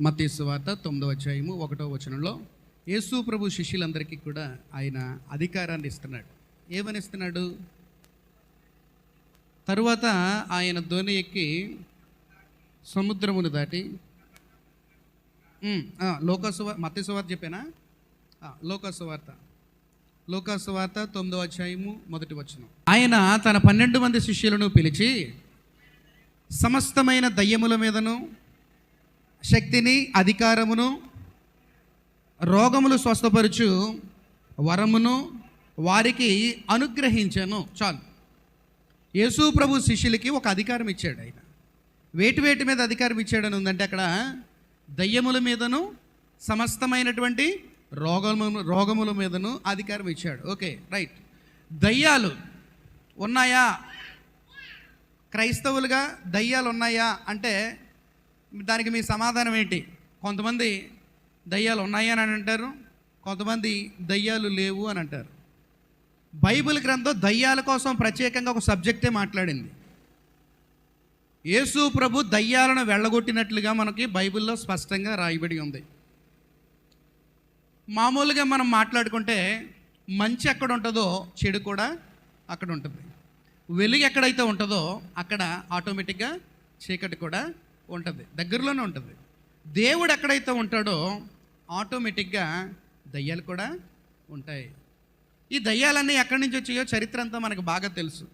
మతేసు వార్త తొమ్మిదవ అధ్యాయము ఒకటో వచనంలో యేసు ప్రభు శిష్యులందరికీ కూడా ఆయన అధికారాన్ని ఇస్తున్నాడు. ఏమని ఇస్తున్నాడు తరువాత ఆయన ధోని ఎక్కి సముద్రమును దాటి ఉమ్, మతేసువార్త వార్త చెప్పానా? ఆ, లోకాసు వార్త. లోకాసు వార్త తొమ్మిదవ అధ్యాయము మొదటి వచనం. ఆయన తన పన్నెండు మంది శిష్యులను పిలిచి సమస్తమైన దయ్యముల మీదను శక్తిని అధికారమును రోగములు స్వస్థపరచు వరమును వారికి అనుగ్రహించాను. చాలు. యేసు ప్రభు శిష్యులకి ఒక అధికారం ఇచ్చాడు ఆయన. వేటి వేటి మీద అధికారం ఇచ్చాడని ఉందంటే అక్కడ దయ్యముల మీదను సమస్తమైనటువంటి రోగము రోగముల మీదను అధికారం ఇచ్చాడు. Okay right. దయ్యాలు ఉన్నాయా? క్రైస్తవులుగా దయ్యాలు ఉన్నాయా అంటే దానికి మీ సమాధానం ఏంటి? కొంతమంది దయ్యాలు ఉన్నాయి అని అంటారు. కొంతమంది దయ్యాలు లేవు అని అంటారు. బైబిల్ గ్రంథం దయ్యాల కోసం ప్రత్యేకంగా ఒక సబ్జెక్టే మాట్లాడింది. యేసు ప్రభు దయ్యాలను వెళ్ళగొట్టినట్లుగా మనకి బైబిల్లో స్పష్టంగా రాయబడి ఉంది. మామూలుగా మనం మాట్లాడుకుంటే మంచి ఎక్కడ ఉంటుందో చెడు కూడా అక్కడ ఉంటుంది. వెలుగు ఎక్కడైతే ఉంటుందో అక్కడ ఆటోమేటిక్గా చీకటి కూడా ఉంటుంది. దగ్గరలోనే ఉంటుంది. దేవుడు ఎక్కడైతే ఉంటాడో ఆటోమేటిక్గా దయ్యాలు కూడా ఉంటాయి. ఈ దయ్యాలన్నీ ఎక్కడి నుంచి వచ్చాయో చరిత్ర అంతా మనకు బాగా తెలుసు.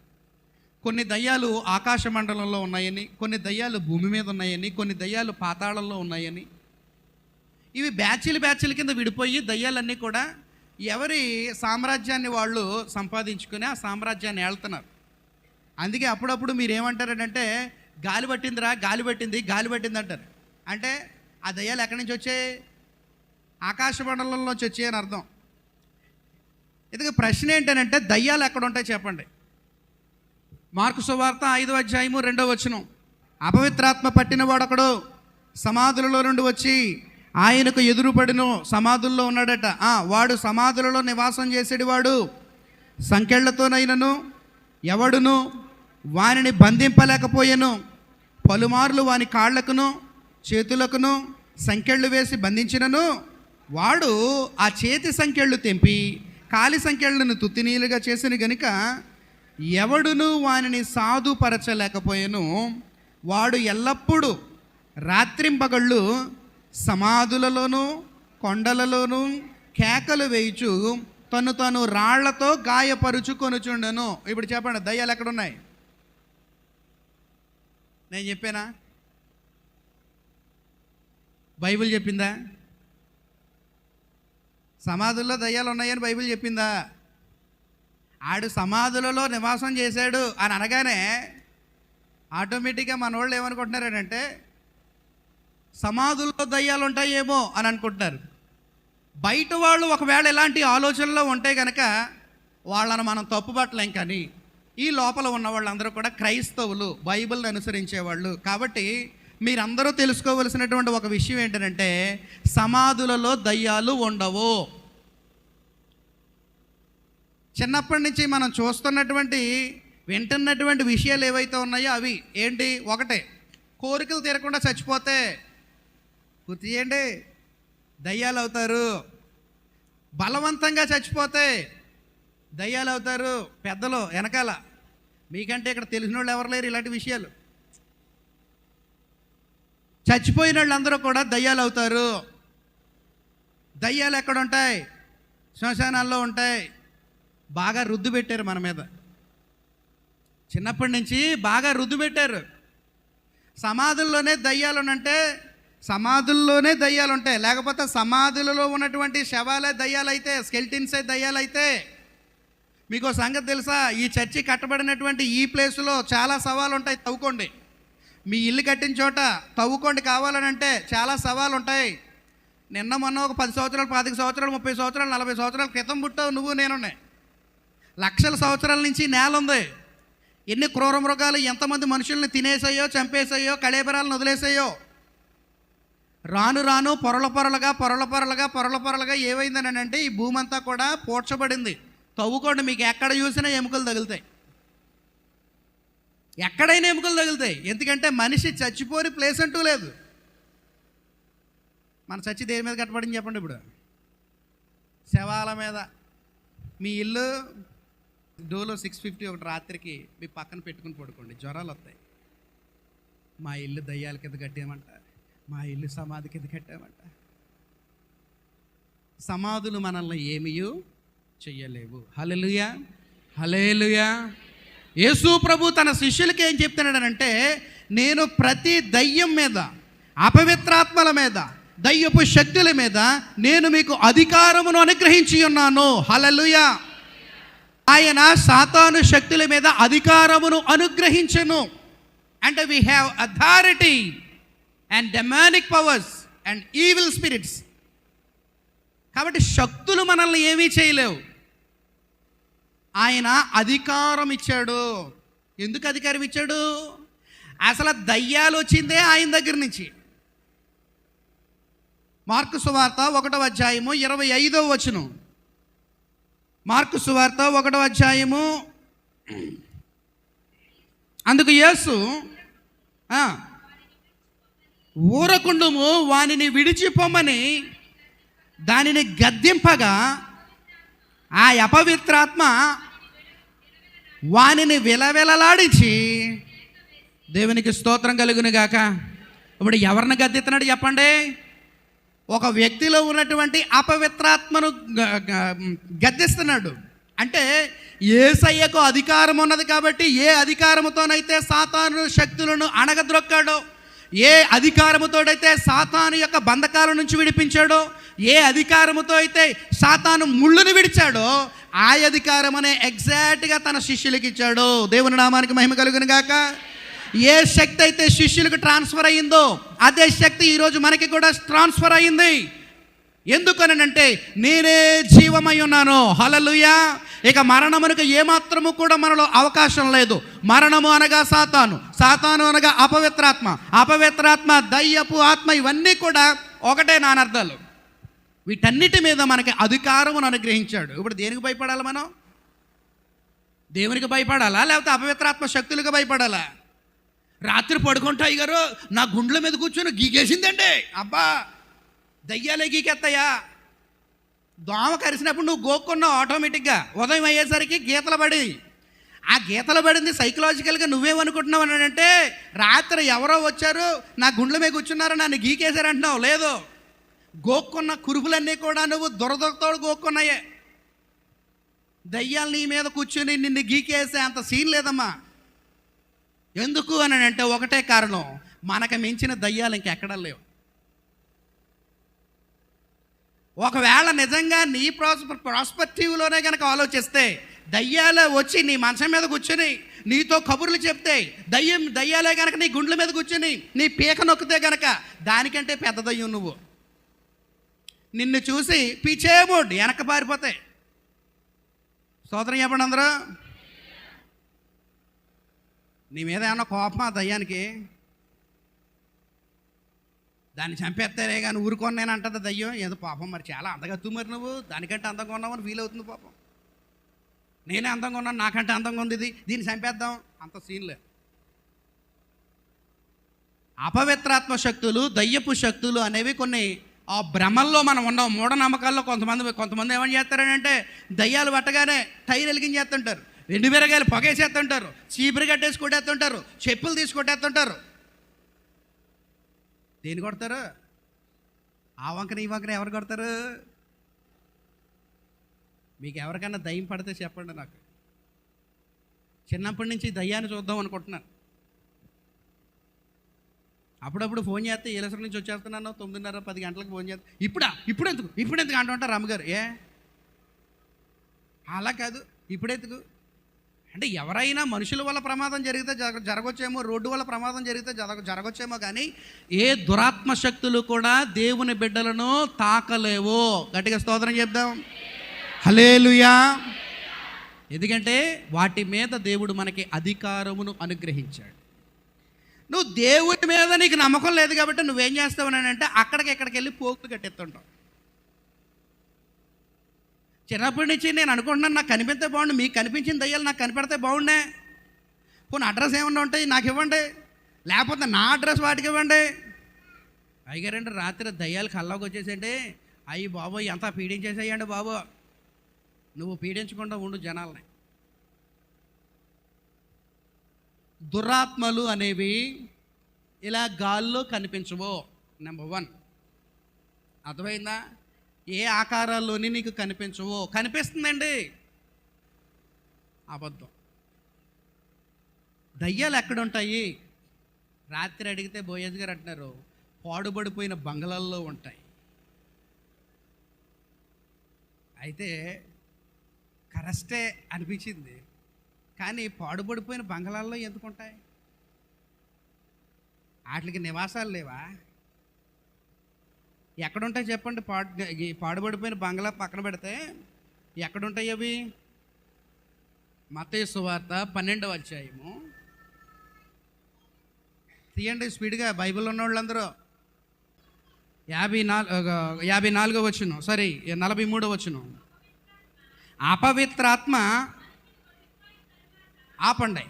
కొన్ని దయ్యాలు ఆకాశ మండలంలో ఉన్నాయని కొన్ని దయ్యాలు భూమి మీద ఉన్నాయని కొన్ని దయ్యాలు పాతాళంలో ఉన్నాయని. ఇవి బ్యాచీలు బ్యాచ్ల కింద విడిపోయి దయ్యాలన్నీ కూడా ఎవరి సామ్రాజ్యాన్ని వాళ్ళు సంపాదించుకుని ఆ సామ్రాజ్యాన్ని ఏళ్తున్నారు. అందుకే అప్పుడప్పుడు మీరు ఏమంటారంటే గాలి పట్టిందిరా గాలి పట్టింది గాలి పట్టింది అంటారు. అంటే ఆ దయ్యాలు ఎక్కడి నుంచి వచ్చాయి? ఆకాశ మండలంలోంచి వచ్చాయి అని అర్థం. ఎందుకు ప్రశ్న ఏంటనంటే దయ్యాలు ఎక్కడ ఉంటాయి చెప్పండి. మార్కు సువార్త ఐదో అధ్యాయము రెండో వచనం. అపవిత్రాత్మ పట్టినవాడొకడు సమాధులలో నుండి వచ్చి ఆయనకు ఎదురుపడిను సమాధుల్లో ఉన్నాడట. వాడు సమాధులలో నివాసం చేసేటివాడు సంకెళ్ళతోనైనను ఎవడును వానిని బంధింపలేకపోయాను. పలుమార్లు వాని కాళ్ళకును చేతులకును సంఖ్యళ్ళు వేసి బంధించినను. వాడు ఆ చేతి సంఖ్యళ్ళు తెంపి కాలి సంఖ్యలను తుత్తినీలుగా చేసిన గనుక ఎవడును వానిని సాధుపరచలేకపోయాను. వాడు ఎల్లప్పుడూ రాత్రింపగళ్ళు సమాధులలోనూ కొండలలోనూ కేకలు వేయిచు తను తను రాళ్ళతో గాయపరుచుకొనుచుండెను. ఇప్పుడు చెప్పండి దయ్యాలు ఎక్కడున్నాయి? నేను చెప్పానా? బైబిల్ చెప్పిందా? సమాధుల్లో దయ్యాలు ఉన్నాయని బైబిల్ చెప్పిందా? ఆడు సమాధులలో నివాసం చేశాడు అని అనగానే ఆటోమేటిక్గా మన వాళ్ళు ఏమనుకుంటున్నారంటే సమాధుల్లో దయ్యాలు ఉంటాయేమో అని అనుకుంటున్నారు. బయట వాళ్ళు ఒకవేళ ఇలాంటి ఆలోచనలో ఉంటే కనుక వాళ్ళని మనం తప్పుపట్టలేం కానీ ఈ లోపల ఉన్న వాళ్ళందరూ కూడా క్రైస్తవులు బైబిల్ని అనుసరించే వాళ్ళు కాబట్టి మీరందరూ తెలుసుకోవలసినటువంటి ఒక విషయం ఏంటంటే సమాధులలో దయ్యాలు ఉండవు. చిన్నప్పటి నుంచి మనం చూస్తున్నటువంటి వింటున్నటువంటి విషయాలు ఏవైతే ఉన్నాయో అవి ఏంటి? ఒకటే కోరికలు తీరకుండా చచ్చిపోతే గుర్తు చేయండి దయ్యాలు అవుతారు. బలవంతంగా చచ్చిపోతే దయ్యాలు అవుతారు. పెద్దలు వెనకాల మీకంటే ఇక్కడ తెలిసిన వాళ్ళు ఎవరు లేరు ఇలాంటి విషయాలు. చచ్చిపోయిన వాళ్ళందరూ కూడా దయ్యాలు అవుతారు. దయ్యాలు ఎక్కడ ఉంటాయి? శ్మశానాల్లో ఉంటాయి. బాగా రుద్దు పెట్టారు మన మీద. చిన్నప్పటి నుంచి బాగా రుద్దు పెట్టారు. సమాధుల్లోనే దయ్యాలు అంటే సమాధుల్లోనే దయ్యాలు ఉంటాయి. లేకపోతే సమాధులలో ఉన్నటువంటి శవాలే దయ్యాలు అయితే స్కెల్టిన్సే దయ్యాలు అయితే మీకు సంగతి తెలుసా? ఈ చర్చి కట్టబడినటువంటి ఈ ప్లేస్లో చాలా సవాలు ఉంటాయి తవ్వుకోండి. మీ ఇల్లు కట్టిన చోట తవ్వుకోండి కావాలని అంటే చాలా సవాలు ఉంటాయి నిన్న మొన్న ఒక పది సంవత్సరాలు పాతిక సంవత్సరాలు ముప్పై సంవత్సరాలు నలభై సంవత్సరాల క్రితం పుట్టావు నువ్వు నేనున్నాయి. లక్షల సంవత్సరాల నుంచి నేల ఉంది. ఎన్ని క్రూర మృగాలు ఎంతమంది మనుషుల్ని తినేసాయో చంపేసాయో కళేబరాలను వదిలేసాయో? రాను రాను పొరల పొరలుగా పొరల పొరలుగా పొరల పొరలుగా ఏమైందని అంటే ఈ భూమంతా కూడా పోడ్చబడింది. తవ్వుకోండి మీకు ఎక్కడ చూసినా ఎముకలు తగులుతాయి. ఎక్కడైనా ఎముకలు తగులుతాయి. ఎందుకంటే మనిషి చచ్చిపోని ప్లేస్ అంటూ లేదు. మన చచ్చి దేని మీద కట్టబడింది చెప్పండి ఇప్పుడు? శవాల మీద. మీ ఇల్లు డోలో సిక్స్ ఫిఫ్టీ ఒకటి రాత్రికి మీ పక్కన పెట్టుకుని పడుకోండి. జ్వరాలు వస్తాయి. మా ఇల్లు దయ్యాల కింద కట్టామంట మా ఇల్లు సమాధి కింద కట్టామంట సమాధులు మనల్ని ఏమియూ చెయ్యలేవు. హలెలుయా హలేలుయా యేసు ప్రభు తన శిష్యులకి ఏం చెప్తున్నాడనంటే నేను ప్రతి దయ్యం మీద అపవిత్రాత్మల మీద దయ్యపు శక్తుల మీద నేను మీకు అధికారమును అనుగ్రహించి ఉన్నాను. హలలుయా ఆయన సాతాను శక్తుల మీద అధికారమును అనుగ్రహించను. And we have authority and demonic powers and evil spirits కాబట్టి శక్తులు మనల్ని ఏమీ చేయలేవు. ఆయన అధికారం ఇచ్చాడు ఎందుకు అధికారం ఇచ్చాడు అసలు దయ్యాలు వచ్చిందే ఆయన దగ్గర నుంచి. మార్కు సువార్త ఒకటవ అధ్యాయము ఇరవై ఐదవ వచనం. మార్కు సువార్త ఒకటవ అధ్యాయము. అందుకు యేసు ఊరకుండము వానిని విడిచిపోమని దానిని గద్దింపగా ఆ అపవిత్రాత్మ వానిని విలవిలలాడించి దేవునికి స్తోత్రం కలుగును గాక. ఇప్పుడు ఎవరిని గద్దెత్తున్నాడు చెప్పండి? ఒక వ్యక్తిలో ఉన్నటువంటి అపవిత్రాత్మను గద్దిస్తున్నాడు. అంటే ఏసయ్యకు అధికారం ఉన్నది కాబట్టి ఏ అధికారముతోనైతే సాతాను శక్తులను అణగద్రొక్కాడో ఏ అధికారముతోడైతే సాతాను యొక్క బంధకాల నుంచి విడిపించాడో ఏ అధికారముతో అయితే సాతాను ముళ్ళును విడిచాడో ఆ అధికారం అనే ఎగ్జాక్ట్గా తన శిష్యులకి ఇచ్చాడు. దేవుని నామానికి మహిమ కలుగును గాక. ఏ శక్తి అయితే శిష్యులకు ట్రాన్స్ఫర్ అయ్యిందో అదే శక్తి ఈరోజు మనకి కూడా ట్రాన్స్ఫర్ అయ్యింది. ఎందుకనంటే నేనే జీవమై ఉన్నాను. హలలుయా ఇక మరణమునకు ఏమాత్రము కూడా మనలో అవకాశం లేదు. మరణము అనగా సాతాను. సాతాను అనగా అపవిత్రాత్మ. అపవిత్రాత్మ దయ్యపు ఆత్మ ఇవన్నీ కూడా ఒకటే నానర్థాలు. వీటన్నిటి మీద మనకి అధికారమును అనుగ్రహించాడు. ఇప్పుడు దేనికి భయపడాలి మనం? దేవునికి భయపడాలా? లేకపోతే అపవిత్రాత్మ శక్తులకు భయపడాలా? రాత్రి పడుకుంటాయి గారు నా గుండ్ల మీద కూర్చొని గీకేసిందండి. అబ్బా! దయ్యాలే గీకెత్తాయా దోమ కరిసినప్పుడు నువ్వు గోక్కున్నావు ఆటోమేటిక్గా ఉదయం అయ్యేసరికి గీతలు పడి. ఆ గీతలు పడింది సైకలాజికల్గా నువ్వేమనుకుంటున్నావు అని అంటే రాత్రి ఎవరో వచ్చారు నా గుండ్ల మీద కూర్చున్నారు నన్ను గీకేశారు అంటున్నావు. లేదు. గోక్కున్న కురుపులన్నీ కూడా నువ్వు దురదతో గోక్కున్నాయే. దయ్యాలు నీ మీద కూర్చుని నిన్ను గీకేసే అంత సీన్ లేదమ్మా. ఎందుకు అని అంటే ఒకటే కారణం మనకు మించిన దయ్యాలు ఇంకెక్కడా లేవు. ఒకవేళ నిజంగా నీ ప్రాస్ప ప్రాస్పెక్టివ్లోనే కనుక ఆలోచిస్తే దయ్యాలే వచ్చి నీ మంచం మీద కూర్చొని నీతో కబుర్లు చెప్తే దయ్యం దయ్యాలే కనుక నీ గుండ్ల మీద కూర్చొని నీ పీక నొక్కితే కనుక దానికంటే పెద్ద దయ్యం నువ్వు. నిన్ను చూసి పిచేబోడ్ వెనక పారిపోతాయి స్తోత్రం చెప్పండి అందరూ. నీ మీద ఏమన్నా కోపమా దయ్యానికి? దాన్ని చంపేస్తారే కానీ ఊరుకొని అంటది దయ్యం ఏదో పాపం మరి చాలా అందగత్తు మరి నువ్వు. దానికంటే అందంగా ఉన్నావని ఫీల్ అవుతుంది పాపం. నేనే అందంగా ఉన్నాను నాకంటే అందంగా ఉంది ఇది. దీన్ని చంపేద్దాం. అంత సీన్లే అపవిత్రాత్మ శక్తులు దయ్యపు శక్తులు అనేవి కొన్ని ఆ భ్రమల్లో మనం ఉన్నాం. మూఢనమ్మకాల్లో కొంతమంది కొంతమంది ఏమని చేస్తారంటే దయ్యాలు పట్టగానే టైర్ వెలిగించేస్తుంటారు. ఎండు మిరగాయలు పొగేసేస్తుంటారు చీపురు కట్టేసి కొట్టేస్తుంటారు. చెప్పులు తీసుకొట్టేస్తుంటారు. దేని కొడతారు? ఆ వంకన ఈ వంకన ఎవరు కొడతారు? మీకు ఎవరికైనా దయ్యం పడితే చెప్పండి నాకు. చిన్నప్పటి నుంచి దయ్యాన్ని చూద్దాం అనుకుంటున్నాను. అప్పుడప్పుడు ఫోన్ చేస్తే ఏలసరి నుంచి వచ్చేస్తున్నాను తొమ్మిదిన్నర పది గంటలకు ఫోన్ చేస్తే. ఇప్పుడా? ఇప్పుడు ఎందుకు ఇప్పుడు ఎందుకు అంటుంటారు అమ్మగారు ఏ? అలా కాదు. ఇప్పుడెందుకు? అంటే ఎవరైనా మనుషుల వల్ల ప్రమాదం జరిగితే జరగొచ్చేమో రోడ్డు వల్ల ప్రమాదం జరిగితే జరగ జరగొచ్చేమో కానీ ఏ దురాత్మ శక్తులు కూడా దేవుని బిడ్డలను తాకలేవు. గట్టిగా స్తోత్రం చెప్దాం. హలేలుయా ఎందుకంటే వాటి మీద దేవుడు మనకి అధికారమును అనుగ్రహించాడు. నువ్వు దేవుడి మీద నీకు నమ్మకం లేదు కాబట్టి నువ్వేం చేస్తావు అంటే అక్కడికి ఎక్కడికి వెళ్ళి పోకులు కట్టెత్తుంటావు చిన్నప్పటి నుంచి నేను అనుకుంటున్నాను నాకు కనిపిస్తే బాగుండు మీకు కనిపించిన దయ్యాలు నాకు కనిపెడితే బాగుండే. పోనీ అడ్రస్ ఏమన్నా ఉంటాయి నాకు ఇవ్వండి. లేకపోతే నా అడ్రస్ వాటికి ఇవ్వండి. అయ్యగారండి రాత్రి దయ్యాలు కల్లోకి వచ్చేసంటే అయ్యి బాబు ఎంత పీడించేసేయండి బాబు. నువ్వు పీడించకుండా ఉండు జనాలని. దురాత్మలు అనేవి ఇలా గాల్లో కనిపించవు. నెంబర్ వన్ అర్థమైందా? ఏ ఆకారాల్లోని నీకు కనిపించవో? కనిపిస్తుందండి. అబద్ధం. దయ్యాలు ఎక్కడుంటాయి? రాత్రి అడిగితే బోయజ్ గారు అంటున్నారు పాడుబడిపోయిన బంగళాల్లో ఉంటాయి. అయితే కరెస్టే అనిపించింది. కానీ పాడుబడిపోయిన బంగళాల్లో ఎందుకు ఉంటాయి వాటికి నివాసాలు లేవా? ఎక్కడుంటాయి చెప్పండి? పాడు ఈ పాడుబడిపోయిన బంగ్లా పక్కన పెడితే ఎక్కడుంటాయి అవి? మతయ సువార్త పన్నెండవ అధ్యాయము. తీయండి స్పీడ్గా బైబిల్ ఉన్న వాళ్ళందరూ యాభై నాలుగు యాభై నాలుగో వచ్చును సారీ నలభై మూడో వచ్చును అపవిత్రాత్మ ఆపండి.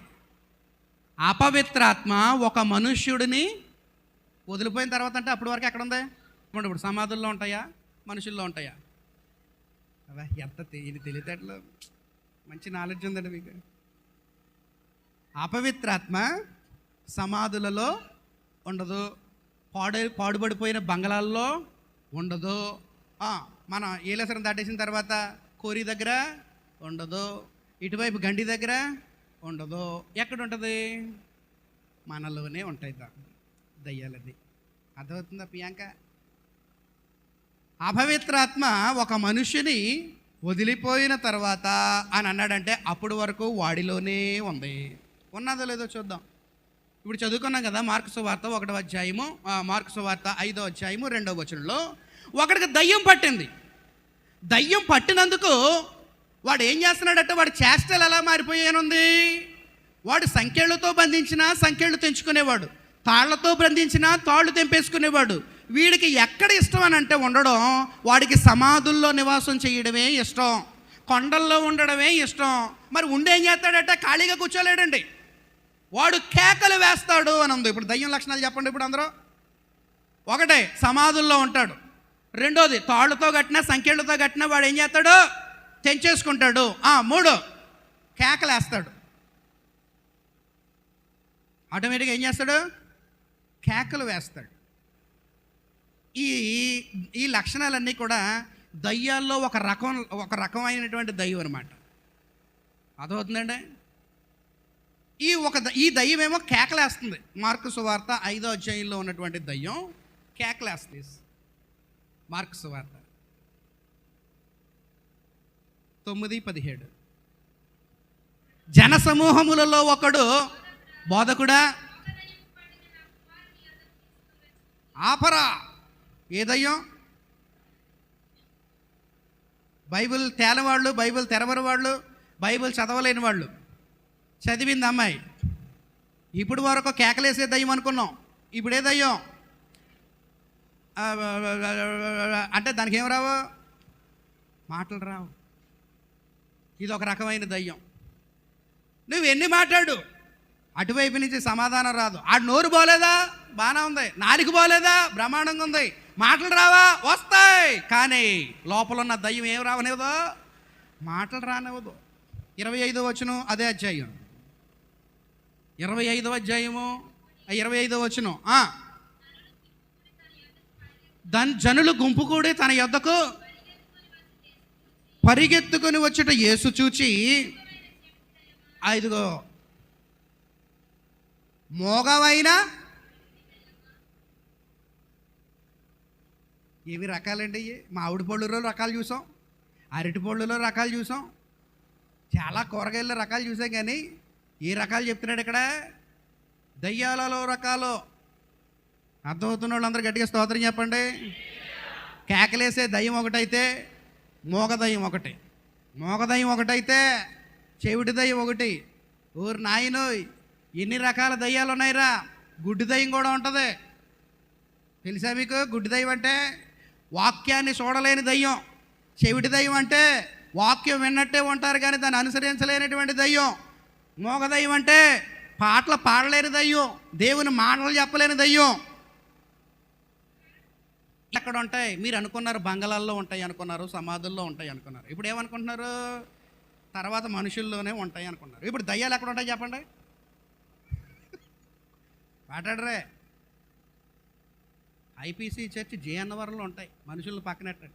అపవిత్రాత్మ ఒక మనుష్యుడిని వదిలిపోయిన తర్వాత అంటే అప్పటి వరకు ఎక్కడ ఉంది ఇప్పుడు సమాధుల్లో ఉంటాయా? మనుషుల్లో ఉంటాయా? అదే ఎంత తెలియని ఇది మంచి నాలెడ్జ్ ఉందండి మీకు. అపవిత్రాత్మ సమాధులలో ఉండదు. పాడు పాడుబడిపోయిన బంగళాల్లో ఉండదు. మనం ఏలేసరం దాటేసిన తర్వాత కోరి దగ్గర ఉండదు. ఇటువైపు గండి దగ్గర ఉండదు. ఎక్కడ ఉంటుంది మనలోనే ఉంటాయి దయ్యాలది. అర్థమవుతుందా ప్రియాంక? అపవిత్రాత్మ ఒక మనుషుని వదిలిపోయిన తర్వాత అని అన్నాడంటే అప్పటి వరకు వాడిలోనే ఉంది. ఉన్నదో లేదో చూద్దాం. ఇప్పుడు చదువుకున్నాం కదా మార్కు సువార్త ఒకటో అధ్యాయము మార్కు సువార్త ఐదో అధ్యాయము రెండో వచనంలో ఒకడికి దయ్యం పట్టింది. దయ్యం పట్టినందుకు వాడు ఏం చేస్తున్నాడంటే వాడి చేష్టలు ఎలా మారిపోయానుంది? వాడు సంఖ్యలతో బంధించిన సంఖ్యలు తెంచుకునేవాడు తాళ్ళతో బంధించిన తాళ్ళు తెంపేసుకునేవాడు వీడికి ఎక్కడ ఇష్టం అని అంటే ఉండడం వాడికి సమాధుల్లో నివాసం చేయడమే ఇష్టం. కొండల్లో ఉండడమే ఇష్టం. మరి ఉండేం చేస్తాడంటే ఖాళీగా కూర్చోలేడండి. వాడు కేకలు వేస్తాడు అని ఉంది. ఇప్పుడు దయ్యం లక్షణాలు చెప్పండి ఇప్పుడు అందరూ. ఒకటే సమాధుల్లో ఉంటాడు. రెండోది తాళ్ళతో కట్టినా సంఖ్యలతో కట్టినా వాడు ఏం చేస్తాడు? తెంచేసుకుంటాడు. ఆ, మూడు కేకలేస్తాడు ఆటోమేటిక్గా ఏం చేస్తాడు? కేకలు వేస్తాడు. ఈ ఈ లక్షణాలన్నీ కూడా దయ్యాల్లో ఒక రకం ఒక రకమైనటువంటి దయ్యం అనమాట అదవుతుందండి ఈ ఒక ఈ దయ్యం ఏమో కేకలేస్తుంది. మార్కు సువార్త ఐదో అధ్యాయంలో ఉన్నటువంటి దయ్యం కేకలేస్తుంది. మార్కు సువార్త తొమ్మిది పదిహేడు. జన సమూహములలో ఒకడు బోధకుడా? ఆపరా! ఏ దయ్యం బైబిల్ తేలవాళ్ళు బైబిల్ తెరవని వాళ్ళు బైబిల్ చదవలేని వాళ్ళు. చదివింది అమ్మాయి. ఇప్పుడు వరకు కేకలేసే దయ్యం అనుకున్నాం. ఇప్పుడే దయ్యం అంటే దానికి ఏం రావు? మాటలు రావు. ఇది ఒక రకమైన దయ్యం. నువ్వు ఎన్ని మాట్లాడు? అటువైపు నుంచి సమాధానం రాదు. ఆడు నోరు బాలేదా? బాగానే ఉంది. నాలుగు బాలేదా? బ్రహ్మాండంగా ఉంది. మాటలు రావా? వస్తాయి. కానీ లోపల ఉన్న దయ్యం ఏం రావనివ్వదు? మాటలు రానివ్వదు. ఇరవై ఐదో వచ్చును అదే అధ్యాయం. ఇరవై ఐదవ అధ్యాయము ఇరవై ఐదవ వచ్చును దాని జనులు గుంపు కూడి తన యొద్దకు పరిగెత్తుకుని వచ్చుట యేసు చూచి ఐదుగో మోగవైనా ఏవి రకాలండి. మామిడి పళ్ళులో రకాలు చూసాం. అరటి పళ్ళులో రకాలు చూసాం. చాలా కూరగాయల రకాలు చూసాం కానీ ఏ రకాలు చెప్తున్నాడు ఇక్కడ? దయ్యాలలో రకాలు. అర్థమవుతున్న వాళ్ళందరూ గట్టిగా స్తోత్రం చెప్పండి. కేకలేసే దయ్యం ఒకటైతే మోగదయ్యం ఒకటి. మోగదయ్యం ఒకటైతే చెవిటి దయ్యం ఒకటి. ఊరు నాయను ఎన్ని రకాల దయ్యాలు ఉన్నాయిరా గుడ్డి దయ్యం కూడా ఉంటుంది. తెలుసా మీకు? గుడ్డి దయ్యం అంటే వాక్యాన్ని చూడలేని దయ్యం. చెవిటి దయ్యం అంటే వాక్యం విన్నట్టే ఉంటారు కానీ దాన్ని అనుసరించలేనటువంటి దయ్యం. మోగ దయ్యం అంటే పాటలు పాడలేని దయ్యం. దేవుని మాటలు చెప్పలేని దయ్యం. ఎక్కడ ఉంటాయి? మీరు అనుకున్నారు బంగళాల్లో ఉంటాయి అనుకున్నారు సమాధుల్లో ఉంటాయి అనుకున్నారు. ఇప్పుడు ఏమనుకుంటున్నారు? తర్వాత మనుషుల్లోనే ఉంటాయి అనుకున్నారు. ఇప్పుడు దయ్యాలు ఎక్కడ ఉంటాయి చెప్పండి? మాట్లాడరే. ఐపీసీ చర్చ్ జే అన్నవరంలో ఉంటాయి. మనుషులు పక్కనెట్టండి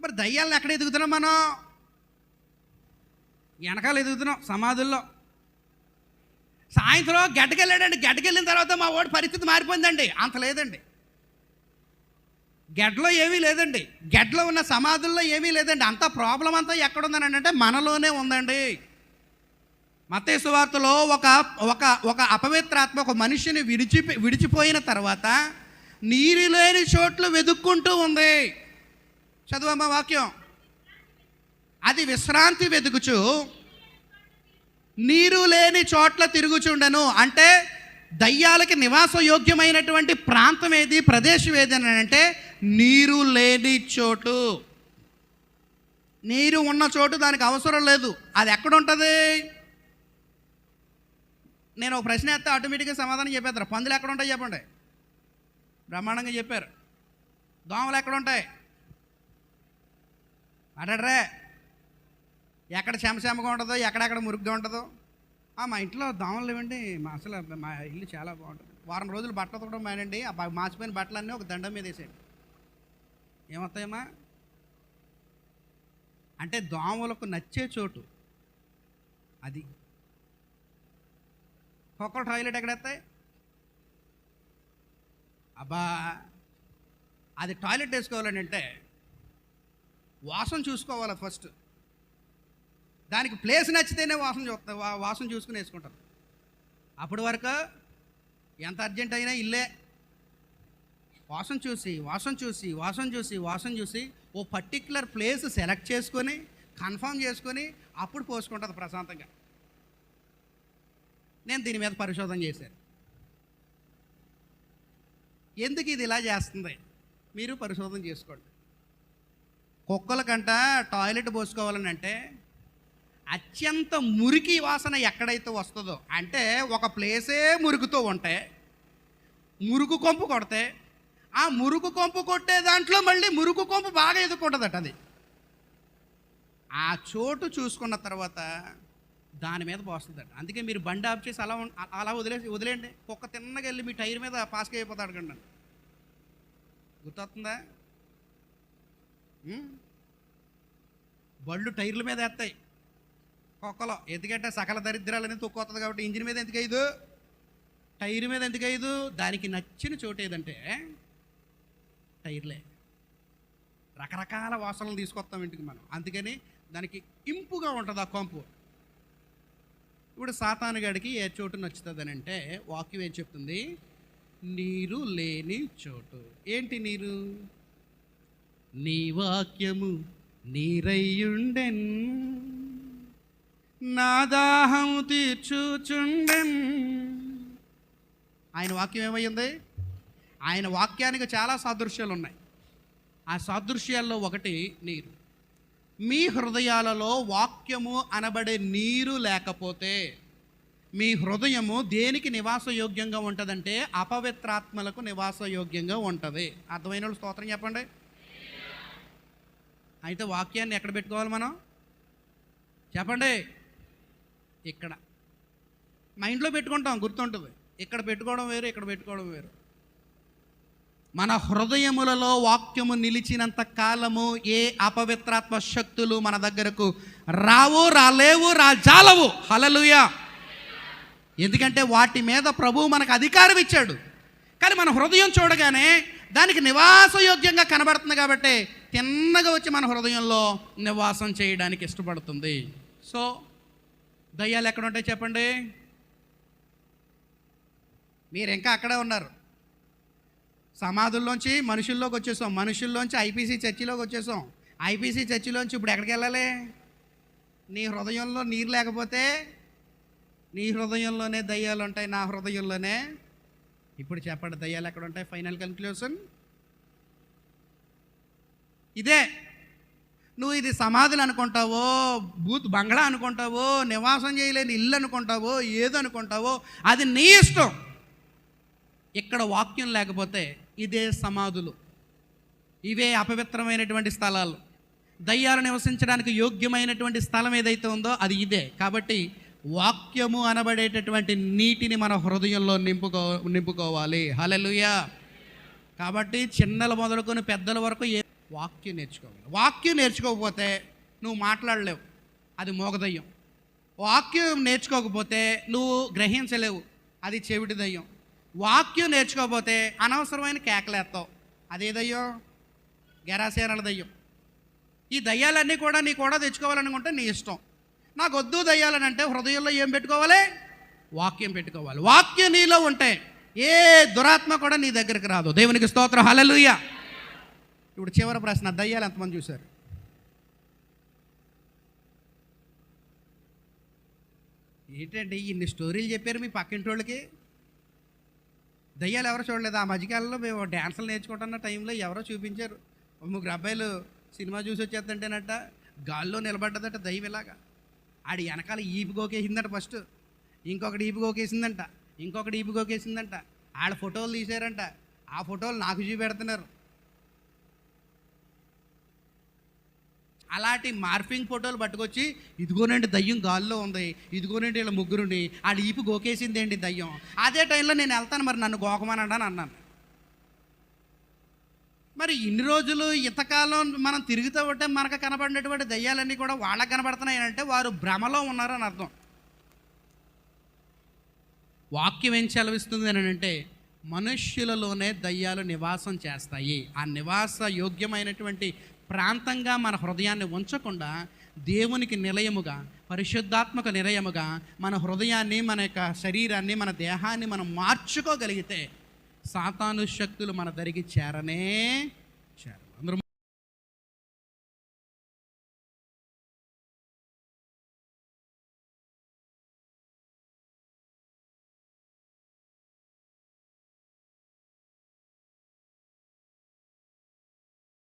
మరి దయ్యాలను ఎక్కడ ఎదుగుతున్నాం మనం? వెనకాల ఎదుగుతున్నాం సమాధుల్లో. సాయంత్రం గడ్డకెళ్ళాడండి. గడ్డకెళ్ళిన తర్వాత మా వాడి పరిస్థితి మారిపోయిందండి. అంత లేదండి. గడ్డలో ఏమీ లేదండి. గడ్డలో ఉన్న సమాధుల్లో ఏమీ లేదండి. అంత ప్రాబ్లం అంతా ఎక్కడుందని అంటే మనలోనే ఉందండి. మతేసు వార్తలో ఒక ఒక ఒక అపవిత్రాత్మ ఒక మనిషిని విడిచి విడిచిపోయిన తర్వాత నీరు లేని చోట్లు వెతుక్కుంటూ ఉంది. చదువమ్మ వాక్యం. అది విశ్రాంతి వెతుకుచు నీరు లేని చోట్ల తిరుగుచుండను. అంటే దయ్యాలకి నివాస యోగ్యమైనటువంటి ప్రాంతం ఏది ప్రదేశం ఏది అని అంటే నీరు లేని చోటు. నీరు ఉన్న చోటు దానికి అవసరం లేదు. అది ఎక్కడ ఉంటుంది నేను ఒక ప్రశ్న వేస్తే ఆటోమేటిక్గా సమాధానం చెప్పేస్తారు. పందులు ఎక్కడ ఉంటాయి చెప్పండి. బ్రహ్మాండంగా చెప్పారు. దోమలు ఎక్కడ ఉంటాయి? అడడరే. ఎక్కడ చెమచెమగా ఉంటుందో ఎక్కడెక్కడ మురుగ్గా ఉంటుందో. మా ఇంట్లో దోమలు ఇవ్వండి మా అసలు మా ఇల్లు చాలా బాగుంటుంది. వారం రోజులు బట్టలు ఉతకడం మానండి ఆ బా- మాసిపోయిన బట్టలన్నీ ఒక దండం మీద వేసేయండి. ఏమవుతాయమ్మా అంటే దోమలకు నచ్చే చోటు అది. ఒక్కరు టాయిలెట్ ఎక్కడెత్తాయి? అబ్బా అది టాయిలెట్ వేసుకోవాలని అంటే వాసన చూసుకోవాలి ఫస్ట్. దానికి ప్లేస్ నచ్చితేనే వాసన చూస్తా వాసన చూసుకుని వేసుకుంటారు అప్పటి వరకు ఎంత అర్జెంట్ అయినా ఇల్లే. వాసన చూసి వాసన చూసి వాసన చూసి వాసన చూసి ఓ పర్టిక్యులర్ ప్లేస్ సెలెక్ట్ చేసుకొని కన్ఫర్మ్ చేసుకొని అప్పుడు పోసుకుంటుంది ప్రశాంతంగా. నేను దీని మీద పరిశోధన చేశాను. ఎందుకు ఇది ఇలా చేస్తుంది? మీరు పరిశోధన చేసుకోండి. కుక్కల కంట టాయిలెట్ పోసుకోవాలని అంటే అత్యంత మురికి వాసన ఎక్కడైతే వస్తుందో అంటే ఒక ప్లేసే మురుగుతో ఉంటే మురుగు కొంపు కొడితే ఆ మురుగు కొంపు కొట్టే దాంట్లో మళ్ళీ మురుగు కొంపు బాగా ఎదుర్కొంటుందట అది. ఆ చోటు చూసుకున్న తర్వాత దాని మీద పోస్తుందట. అందుకే మీరు బండి ఆఫ్ చేసి అలా అలా వదిలేసి వదిలేయండి. కుక్క తిన్నగా వెళ్ళి మీ టైర్ మీద పాస్కి అయిపోతాడు అడగండి గుర్తొస్తుందా? బళ్ళు టైర్ల మీద వేస్తాయి కుక్కలో. ఎందుకంటే సకల దరిద్రాలని తొక్కుతుంది కాబట్టి ఇంజిన్ మీద ఎందుకు అయ్యదు టైర్ మీద ఎందుకు అయ్యదు దానికి నచ్చిన చోటు ఏదంటే టైర్లే. రకరకాల వాసనలు తీసుకొస్తాం ఇంటికి మనం. అందుకని దానికి ఇంపుగా ఉంటుంది ఆ కొంపు ఇప్పుడు సాతానుగాడికి ఏ చోటు నచ్చుతుంది అంటే వాక్యం ఏం చెప్తుంది? నీరు లేని చోటు. ఏంటి నీరు? నీ వాక్యము నీరయ్యుండెన్. నా దాహం తీర్చుచుండెన్. ఆయన వాక్యం ఏమయ్యింది? ఆయన వాక్యానికి చాలా సాదృశ్యాలు ఉన్నాయి ఆ సాదృశ్యాల్లో ఒకటి నీరు. మీ హృదయాలలో వాక్యము అనబడే నీరు లేకపోతే మీ హృదయము దేనికి నివాసయోగ్యంగా ఉంటుందంటే అపవిత్రాత్మలకు నివాసయోగ్యంగా ఉంటుంది. అర్థమైన వాళ్ళు స్తోత్రం చెప్పండి. అయితే వాక్యాన్ని ఎక్కడ పెట్టుకోవాలి మనం? చెప్పండి. ఇక్కడ. మైండ్లో పెట్టుకుంటాం గుర్తుంటుంది. ఇక్కడ పెట్టుకోవడం వేరు ఇక్కడ పెట్టుకోవడం వేరు. మన హృదయములలో వాక్యము నిలిచినంత కాలము ఏ అపవిత్రాత్మ శక్తులు మన దగ్గరకు రావు రాలేవు రాజాలవు. హలలుయా ఎందుకంటే వాటి మీద ప్రభువు మనకు అధికారం ఇచ్చాడు. కానీ మన హృదయం చూడగానే దానికి నివాసయోగ్యంగా కనబడుతుంది కాబట్టి తిన్నగా వచ్చి మన హృదయంలో నివాసం చేయడానికి ఇష్టపడుతుంది. సో దయ్యాలు ఎక్కడ ఉంటాయి చెప్పండి? మీరు ఇంకా అక్కడే ఉన్నారు. సమాధుల్లోంచి మనుషుల్లోకి వచ్చేసాం. మనుషుల్లోంచి ఐపీసీ చర్చిలోకి వచ్చేసాం. ఐపీసీ చర్చిలోంచి ఇప్పుడు ఎక్కడికి వెళ్ళాలి? నీ హృదయంలో నీరు లేకపోతే నీ హృదయంలోనే దయ్యాలు ఉంటాయి నా హృదయంలోనే. ఇప్పుడు చెప్పండి దయ్యాలు ఎక్కడ ఉంటాయి? ఫైనల్ కన్క్లూషన్ ఇదే. నువ్వు ఇది సమాధులు అనుకుంటావో బూత్ బంగ్లా అనుకుంటావో నివాసం చేయలేని ఇల్లు అనుకుంటావో ఏదో అనుకుంటావో అది నీ ఇష్టం. ఇక్కడ వాక్యం లేకపోతే ఇదే సమాధులు. ఇవే అపవిత్రమైనటువంటి స్థలాలు. దయ్యాలు నివసించడానికి యోగ్యమైనటువంటి స్థలం ఏదైతే ఉందో అది ఇదే. కాబట్టి వాక్యము అనబడేటటువంటి నీటిని మన హృదయంలో నింపుకో నింపుకోవాలి. హలెలుయా కాబట్టి చిన్నలు మొదలుకొని పెద్దల వరకు ఏ వాక్యం నేర్చుకోవాలి. వాక్యం నేర్చుకోకపోతే నువ్వు మాట్లాడలేవు. అది మోగదయ్యం. వాక్యం నేర్చుకోకపోతే నువ్వు గ్రహించలేవు. అది చెవిటి దయ్యం. వాక్యం నేర్చుకోకపోతే అనవసరమైన కేకలేస్తావు. అదే దయ్యం గెరాసేనల దయ్యం. ఈ దయ్యాలన్నీ కూడా నీ కూడా తెచ్చుకోవాలనుకుంటే నీ ఇష్టం. నాకు వద్దు దయ్యాలని అంటే హృదయంలో ఏం పెట్టుకోవాలి? వాక్యం పెట్టుకోవాలి. వాక్యం నీలో ఉంటే ఏ దురాత్మ కూడా నీ దగ్గరికి రాదు. దేవునికి స్తోత్రం. హలలుయ ఇప్పుడు చివరి ప్రశ్న దయ్యాలు ఎంతమంది చూశారు? ఏంటండి ఇన్ని స్టోరీలు చెప్పారు మీ పక్కింటి వాళ్ళకి దయ్యాలు ఎవరు చూడలేదు. ఆ మధ్యకాలంలో మేము డ్యాన్సులు నేర్చుకుంటున్న టైంలో ఎవరో చూపించారు. ముగ్గురు అబ్బాయిలు సినిమా చూసి వచ్చేస్తుంటేనట గాల్లో నిలబడ్డదట దయ్యం ఇలాగా. ఆడి వెనకాల ఈపు గోకేసిందట ఫస్ట్. ఇంకొకటి ఈపు గోకేసిందంట ఇంకొకటి ఈపు గోకేసిందంట. ఆడ ఫోటోలు తీశారంట. ఆ ఫోటోలు నాకు చూపెడుతున్నారు. అలాంటి మార్ఫింగ్ ఫోటోలు పట్టుకొచ్చి ఇదిగోనండి దయ్యం గాల్లో ఉంది. ఇదిగోనండి వీళ్ళ ముగ్గురుని ఆడ ఈపు గోకేసింది ఏంటి దయ్యం? అదే టైంలో నేను వెళ్తాను మరి నన్ను గోకమనండి అని అన్నాను. మరి ఇన్ని రోజులు ఇంతకాలం మనం తిరుగుతూ ఉంటే మనకు కనబడినటువంటి దయ్యాలన్నీ కూడా వాళ్ళకి కనబడుతున్నాయి అంటే వారు భ్రమలో ఉన్నారని అర్థం. వాక్యం ఏం చలవిస్తుంది అని అంటే మనుష్యులలోనే దయ్యాలు నివాసం చేస్తాయి. ఆ నివాస యోగ్యమైనటువంటి ప్రాంతంగా మన హృదయాన్ని ఉంచకుండా దేవునికి నిలయముగా పరిశుద్ధాత్మక నిలయముగా మన హృదయాన్ని మన యొక్క శరీరాన్ని మన దేహాన్ని మనం మార్చుకోగలిగితే సాతాను శక్తులు మన దరికి చేరనే